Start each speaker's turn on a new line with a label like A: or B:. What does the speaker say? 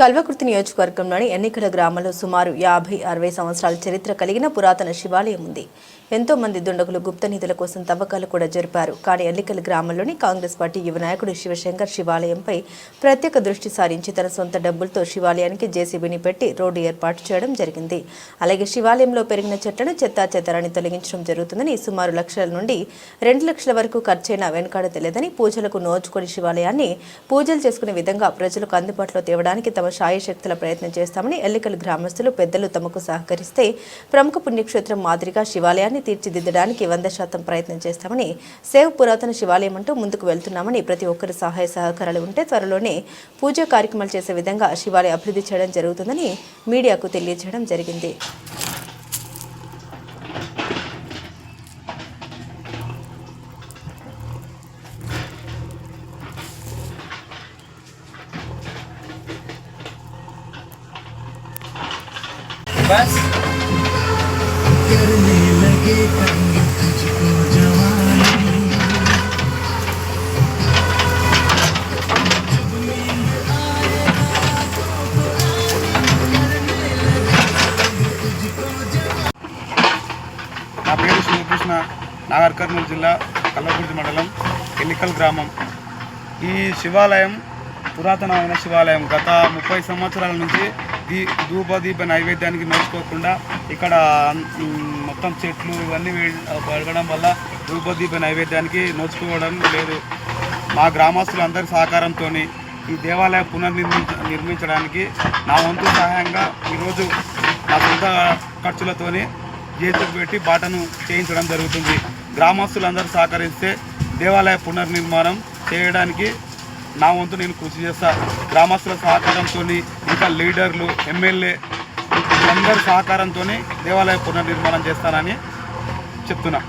A: కల్వకుర్తి నియోజకవర్గంలోని ఎన్నికల గ్రామంలో సుమారు యాభై అరవై సంవత్సరాల చరిత్ర కలిగిన పురాతన శివాలయం ఉంది. ఎంతో మంది దుండగులు గుప్త నిధుల కోసం తవ్వకాలు కూడా జరిపారు. కానీ ఎన్నికల గ్రామంలోని కాంగ్రెస్ పార్టీ యువ నాయకుడు శివశంకర్ శివాలయంపై ప్రత్యేక దృష్టి సారించి తన సొంత డబ్బులతో శివాలయానికి జేసీబీని పెట్టి రోడ్డు ఏర్పాటు చేయడం జరిగింది. అలాగే శివాలయంలో పెరిగిన చెట్లను చెత్తా చెత్తరాన్ని తొలగించడం జరుగుతుందని సుమారు లక్షల నుండి రెండు లక్షల వరకు ఖర్చైన వెనకాడ తెలియదని పూజలకు నోచుకొని శివాలయాన్ని పూజలు చేసుకునే విధంగా ప్రజలకు అందుబాటులో తేవడానికి తమ శాయశక్తుల ప్రయత్నం చేస్తామని ఎల్లికలు గ్రామస్తులు పెద్దలు తమకు సహకరిస్తే ప్రముఖ పుణ్యక్షేత్రం మాదిరిగా శివాలయాన్ని తీర్చిదిద్దడానికి వంద శాతం ప్రయత్నం చేస్తామని సేవ్ పురాతన శివాలయం అంటూ ముందుకు వెళ్తున్నామని ప్రతి ఒక్కరి సహాయ సహకారాలు ఉంటే త్వరలోనే పూజా కార్యక్రమాలు చేసే విధంగా శివాలయ అభివృద్ధి చేయడం జరుగుతుందని మీడియాకు తెలియజేయడం జరిగింది.
B: బస్.
C: నా పేరు శ్రీకృష్ణ నాగర్ కర్నూలు జిల్లా కల్లకుర్తి మండలం ఎల్లికల్ గ్రామం. ఈ శివాలయం పురాతనమైన శివాలయం. గత ముప్పై సంవత్సరాల నుంచి దీ ధూప నైవేద్యానికి నోచుకోకుండా ఇక్కడ మొత్తం చెట్లు ఇవన్నీ పెరగడం వల్ల ధూపదీప నైవేద్యానికి నోచుకోవడం లేదు. మా గ్రామస్తులందరి సహకారంతో ఈ దేవాలయం పునర్నిర్మించ నిర్మించడానికి నా వంతు సహాయంగా ఈరోజు నా సొంత ఖర్చులతోనే చేతులు పెట్టి బాటను చేయించడం జరుగుతుంది. గ్రామస్తులందరూ సహకరిస్తే దేవాలయ పునర్నిర్మాణం చేయడానికి నా వంతు నేను కృషి చేస్తా. గ్రామస్తుల సహకారంతో ఇంకా లీడర్లు ఎమ్మెల్యే అందరి సహకారంతో దేవాలయ పునర్నిర్మాణం చేస్తానని చెప్తున్నా.